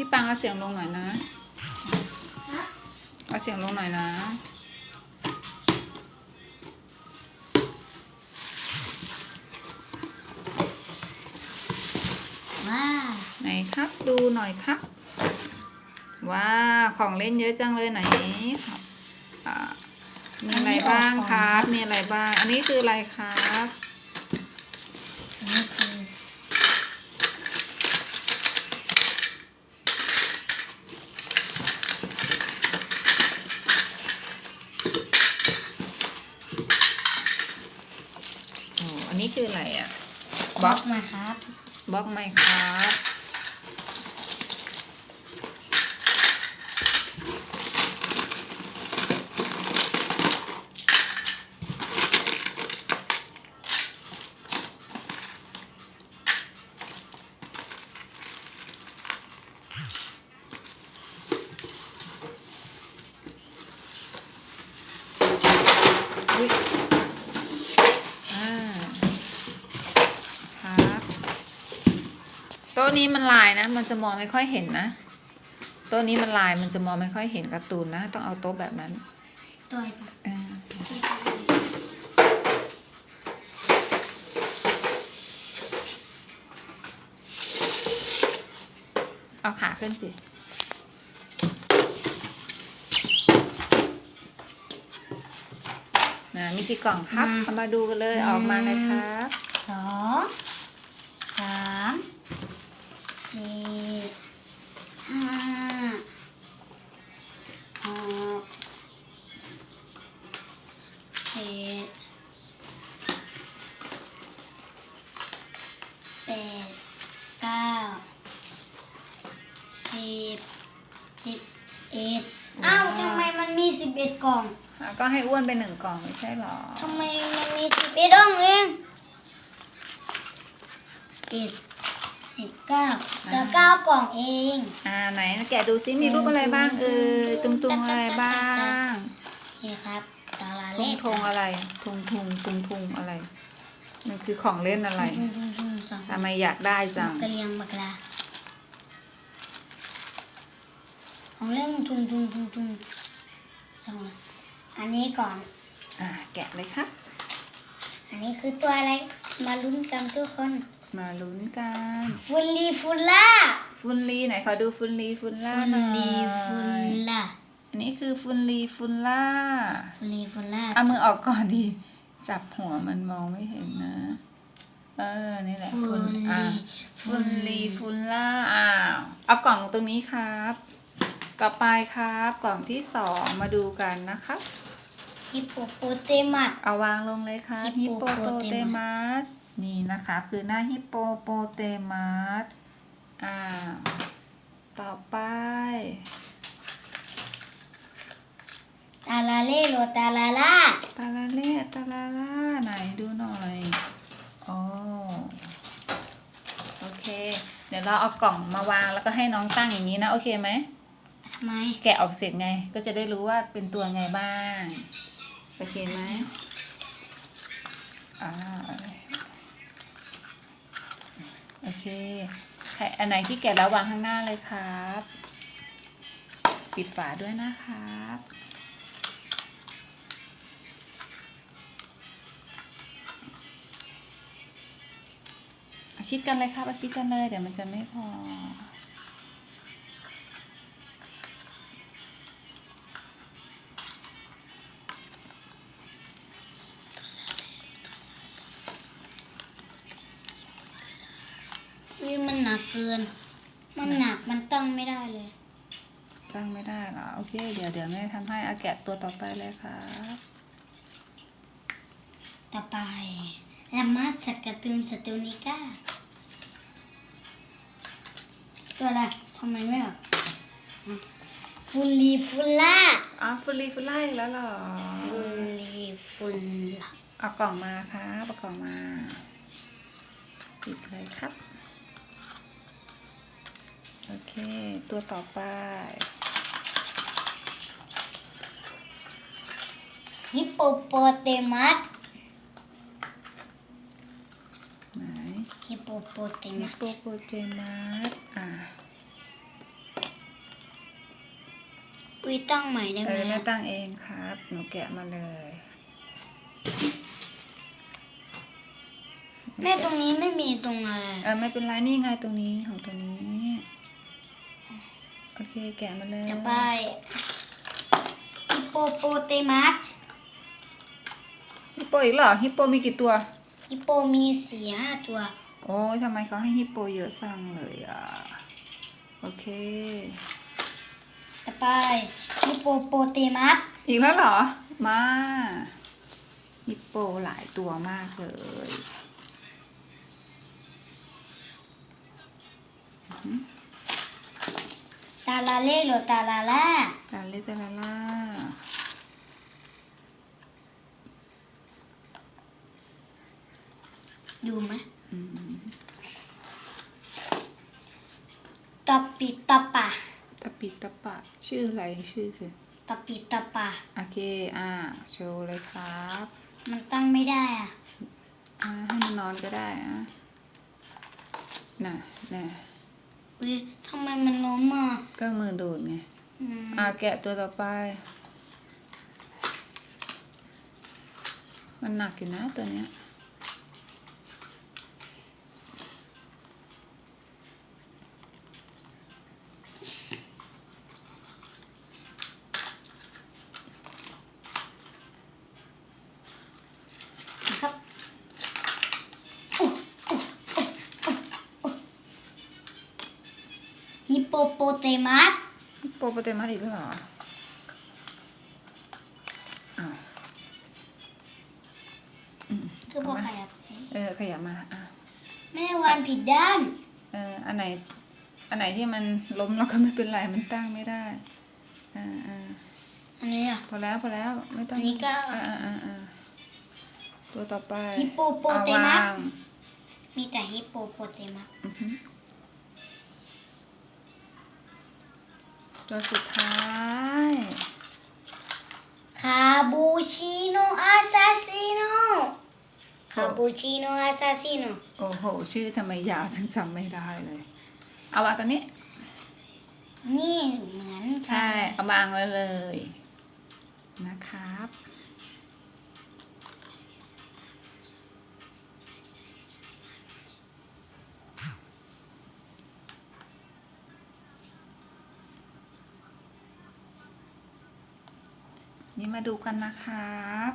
พี่ปังเอาเสียงลงหน่อยนะครับเอาเสียงลงหน่อยนะ ว้าว ไหนครับ ดูหน่อยครับ ว้าวของเล่นเยอะจังเลยไหนครับอ่ามีอะไรบ้างครับ มีอะไรบ้าง อันนี้คืออะไรครับ อันนี่คื อโอ้อันนี้คืออะไรอะบล็อกมาครับบล็อกไหมครับ อุ๊ยอ่า ครับ โต๊ะ นี้มันลายนะ มันจะมองไม่ค่อยเห็นนะโต๊ะนี้มันลายมันจะมองไม่ค่อยเห็นการ์ตูนนะ ต้องเอาโต๊ะแบบนั้นตัวปะเออเอาขาขึ้นสินะมีกี่กล่องครับ เอามาดูกันเลยออกมาเลยครับสองสาม สี่ห้าหกเจ็ดแปดเก้าสิบสิบเอ็ดอ้าวทำไมมันมีสิบเอ็ดกล่องอะก็ให้อ้วนไปหนึ่งกล่องไม่ใช่หรอ ทำไมมันมีสิบเอ็ดดองเองเอ็ด สิบเก้าเหลือเก้ากล่องเอง อ่าไหนแกะดูซิมีรูปอะไรบ้างเออตุงตุงอะไรบ้างนี่ครับตาลาทุเล่งทงอะไรทุงทุงทุงทุงอะไรมันคือของเล่นอะไรทุ่งทุ่งทุ่งสองทำไมอยากได้จังกระเลียงบักลาของเล่นทุ่งทุ่งทุ่งทุ่งสองเลยอันนี้ก่อน อ่าแกะเลยครับอันนี้คือตัวอะไรมาลุ้นกันทุกคน มาลุ้นกันฟุลลีฟุลล่าฟุนลีไหนขอดูฟุนลีฟุนล่าฟุหลน่อลีฟุลยล่าอันนี้คือฟุนลีฟุนล่าฟุลลีฟุลล่าเอามือออกก่อนดี จับหัวมันมองไม่เห็นนะ เออ นี่แหละฟุฟุนลอะลีฟุนลีฟุนล่าอ้าวเอากล่องตรงนี้ครับ ต่อไปครับ กล่องที่สองมาดูกันนะครับ ฮิปโปโปเตมัส เอาวางลงเลยครับฮิปโปโปเต Hippopotamus มัส นี่นะคะคือหน้าฮิปโปโปเตมัส อ่า ต่อไปตาลาเล่โลตาลาล่าตาลาเล่ตาลาล่าไหนดูหน่อยโอ้โอเค เดี๋ยวเราเอากล่องมาวางแล้วก็ให้น้องตั้งอย่างนี้นะ โอเคไหมทำไม แกะออกเสร็จไง ก็จะได้รู้ว่าเป็นตัวไงบ้าง โอเคไหมอ่าโอเคใครอันไหนที่แกะแล้ววางข้างหน้าเลยครับ ปิดฝาด้วยนะครับอาชิดกันเลยครับอาชิดกันเลย เดี๋ยวมันจะไม่พอ เกิน มันหนักมันตั้งไม่ได้เลย ตั้งไม่ได้เหรอ โอเค เดี๋ยวเดี๋ยวแม่ทำให้อาแกะตัวต่อไปเลยครับต่อไปลามาสกกระตือนสตูนิก้าตัวอะไรทำไมไม่ออกอะฟุลลีฟุลล่าอ๋อฟุลลีฟุลไล่แล้วเหรอฟุลลีฟุลล่าเอากล่องมาครับเอากล่องมาปิดเลยครับ โอเค ตัวต่อไป ฮิปโปโปเตมัสไหนฮิปโปโปเตฮิมัปสโปโปเจมัสอะปุ้ยตั้งใหม่ได้ไหเอมอแม่อะตั้งเองครับ หนูแกะมาเลยแม่ตรงนี้ไม่มีตรงอะไร เออไม่เป็นไรนี่ไงตรงนี้ของตัวนี้ โอเคแกะมาเลยจะไปฮิปโปโปเตมัสฮิปโปอีกเหรอฮิปโปมีกี่ตัวฮิปโปมีสี่ห้าตัว โอ้ยทำไมเขาให้ฮิปโปเยอะสั่งเลยอะ โอเคจะไปฮิปโปโปเตมัสอีกแล้วเหรอ มาฮิปโปหลายตัวมากเลย ตาลาเล่หรือตาลาล่าจานเลตลาล่าดูไหมอืมตะปิตะปะตะปิดตะปะ ชื่ออะไรชื่อสิตะปิตะปะ โอเค อ่า โชว์เลยครับ มันตั้งไม่ได้อะ อ่า ให้มันนอนก็ได้อะ น่ะ น่ะ อุ้ยทำไมมันล้มอะก็มือดูดไงอืมอ่าแกะตัวต่อไป มันหนักอยู่นะตัวเนี้ย โปโปเตมัสโปรโปเตมัสอีกแล้วเหรออ้าวคือพอขยับไปเออขยับมาอะแม่วานผิดด้าน เอออันไหน อันไหนที่มันล้มแล้วก็ไม่เป็นไรมันตั้งไม่ได้อ่าอ่าอันนี้อะพอแล้วพอแล้วไม่ต้องอันนี้ก็อ่าอ่าอ่าอ่าตัวต่อไปฮิปโปโปเตมัสอาวางมีแต่ฮิปโปโปเตมัส ตัวสุดท้ายคาบูชิโนอาซาซิโนคาบูชิโนอาซาซิโนโอ้โห ชื่อทำไมยาวฉันจำไม่ได้เลย เอาวางตัวนี้ นี่เหมือนกันใช่ เอาวางไว้เลยนะครับ นี่มาดูกันนะครับ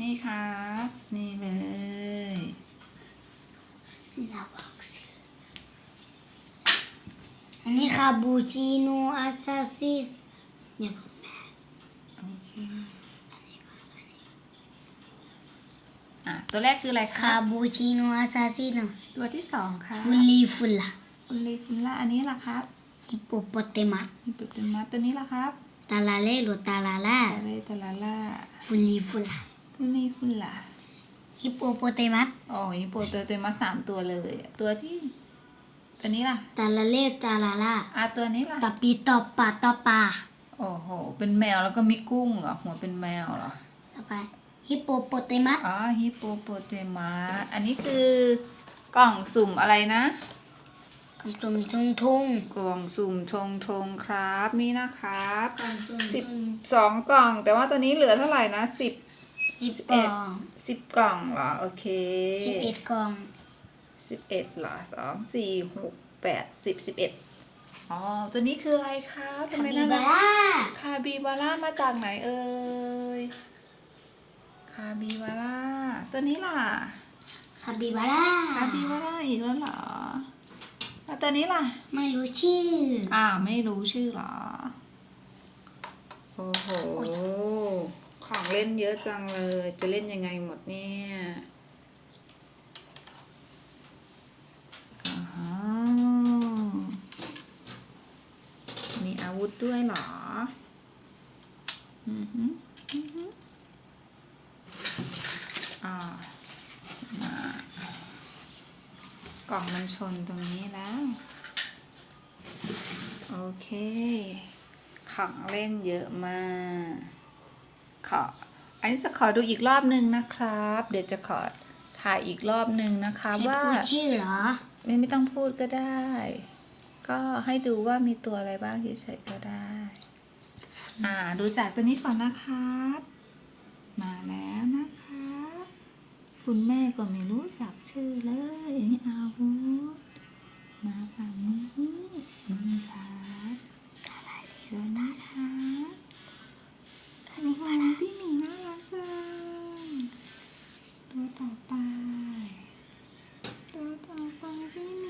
นี่ครับ นี่เลยระวังเสืออันนี้คาบูชิโนอาซาซิอย่าเพิ่งโอเคอะตัวแรกคืออะไรคคารับบูชิโนอาซาซิโนตัวที่สองค่ะฟุลีฟุลาอุลิฟุล่าอันนี้ล่ะครับฮิปโปโปเตมัสมีเป็ดเป็นมัดตัวนี้ล่ะครับ ตาลาเล่หรือตาลาล่าอะไรตะลาล่าฟุลีฟุลาฟุลีฟุล่าฮิปโปโปเตมัสโอ้ยโปรตัวเต็มมาสามตัวเลย ตัวที่ ตัวนี้ล่ะ ตาลาเล่ตาลาล่าอะตัวนี้ล่ะตะปีตอปาตอปาโอ้โห เป็นแมวแล้วก็มีกุ้งเหรอ หัวเป็นแมวเหรอต่อไปฮิปโปโปเตมัสอ๋อฮิปโปโปเตมัสอันนี้คือกล่องสุ่มอะไรนะ กำตุมทุ่งทุ่งกล่องสุ่มทงทงครับนี่นะครับกำตุมสิบสองกล่อง แต่ว่าตัวนี้เหลือเท่าไหร่นะสิบสิบสิบกเอ็ล่ดองสิบกล่องเหรอโอเคสิบเอ็ดกล่องสิบเอ็ดเหรอสองสี่หกแปดสิบสิบเอ็ดอ๋อตัวนี้คืออะไรคะทำคาไมบิน่าบารักร่าคาบิบาร่ามาจากไหนเอ่ยคาบิบาร่าตัวนี้ล่ะคาบิบาร่าคาบิบาร่าอีกแล้วเหรอ แล้วตัวนี้ล่ะ ไม่รู้ชื่อ อ่า ไม่รู้ชื่อเหรอ โอ้โห ของเล่นเยอะจังเลย จะเล่นยังไงหมดเนี่ยอ๋อมีอาวุธด้วยเหรอ อือฮึอือฮึอ่ามา กล่องมันชนตรงนี้แล้ว โอเค ของเล่นเยอะมาก ขอ อันนี้จะขอดูอีกรอบหนึ่งนะครับ เดี๋ยวจะขอถ่ายอีกรอบหนึ่งนะคะให้ว่าพูดชื่อเหรอ ไม่ไม่ต้องพูดก็ได้ ก็ให้ดูว่ามีตัวอะไรบ้างเฉยๆก็ได้ฟอ่า ดูจากตัวนี้ก่อนนะครับ มาแล้วนะคะ คุณแม่ก็ไม่รู้จักชื่อเลยอันนี้อาวุธ มาฝั่งนี้นี่ครับเดี๋ยวนะคะโอ้โหพี่หมีน่ารักจังตัวต่อไป ตัวต่อไปพี่หมี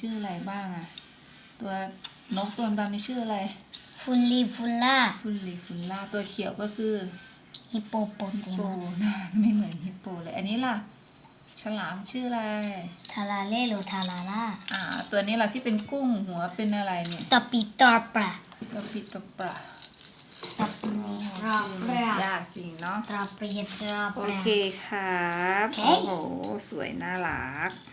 ชื่ออะไรบ้างอะตัวนกตัวดำมันชื่ออะไร ฟุลลีฟุลล่าฟุลลีฟุลล่าตัวเขียวก็คือฮิปโปโปฮิเตปโปมอนนะไม่เหมือนฮิปโปเลย อันนี้ล่ะ ฉลามชื่ออะไร ทาราเลโลทาราล่าอ่า ตัวนี้ล่ะที่เป็นกุ้งหัวเป็นอะไรเนี่ยตอปิตอปลาตัวปิดตัวปลาตอปิตอปลายากจริงเนาะ ตอปิตอปโอลา เคครับ โอเค โอ้โห สวยน่ารัก